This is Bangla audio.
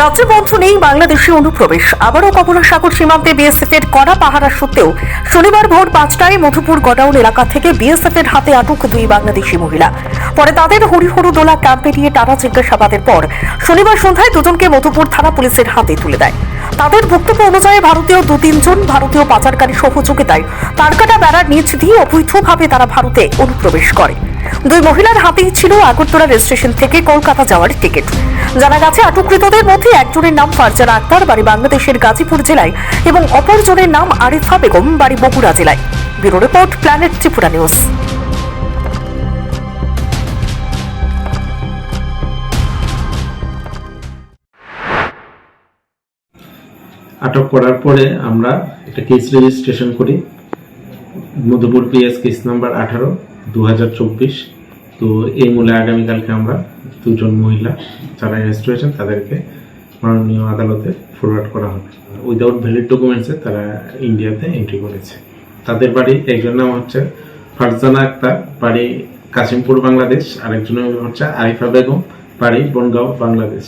রাজ্যে বন্ধ নেই বাংলাদেশে অনুপ্রবেশ। আবারও কমলা সাগর সীমান্তে বিএসএফ এর কড়া পাহারা সত্ত্বেও শনিবার ভোর পাঁচটায় মধুপুর গডাউন এলাকা থেকে বিএসএফ এর হাতে আটক দুই বাংলাদেশি মহিলা। পরে তাদের হরিহরু দোলা ক্যাম্পে নিয়ে টানা জিজ্ঞাসাবাদের পর শনিবার সন্ধ্যায় দুজনকে মধুপুর থানা পুলিশের হাতে তুলে দেয়। তাদের বক্তব্য অনুযায়ী ভারতীয় দু তিনজন ভারতীয় পাচারকারী সহযোগিতায় তারকাটা বেড়ার নিচ দিয়ে অবৈধভাবে তারা ভারতে অনুপ্রবেশ করে। দুই মহিলার হাতেই ছিল আগরতলা রেল স্টেশন থেকে কলকাতা যাওয়ার টিকিট। জানা গেছে, আটককৃতদের মধ্যে একজনের নাম ফারজানা আক্তার, বাড়ি বাংলাদেশের গাজীপুর জেলায়, এবং অপরজনের নাম আরিফা বেগম, বাড়ি বগুড়া জেলায়। Bureau report, planet Tripura news. আটক করার পরে আমরা একটা কেস রেজিস্ট্রেশন করি। মধুপুর পিএস কেস নাম্বার আঠারো। দু হাজার চব্বিশ। তো এই মূলে আগামীকালকে আমরা দুজন মহিলা যারা অ্যারেস্ট হয়েছেন, তাদেরকে মাননীয় আদালতে ফরওয়ার্ড করা হবে। উইদাউট ভ্যালিড ডকুমেন্টসে তারা ইন্ডিয়াতে এন্ট্রি করেছে। তাদের বাড়ি একজন নাম হচ্ছে ফারজানা আক্তার, বাড়ি কাশিমপুর, বাংলাদেশ। আরেকজনের হচ্ছে আরিফা বেগম, বাড়ি বনগাঁও, বাংলাদেশ।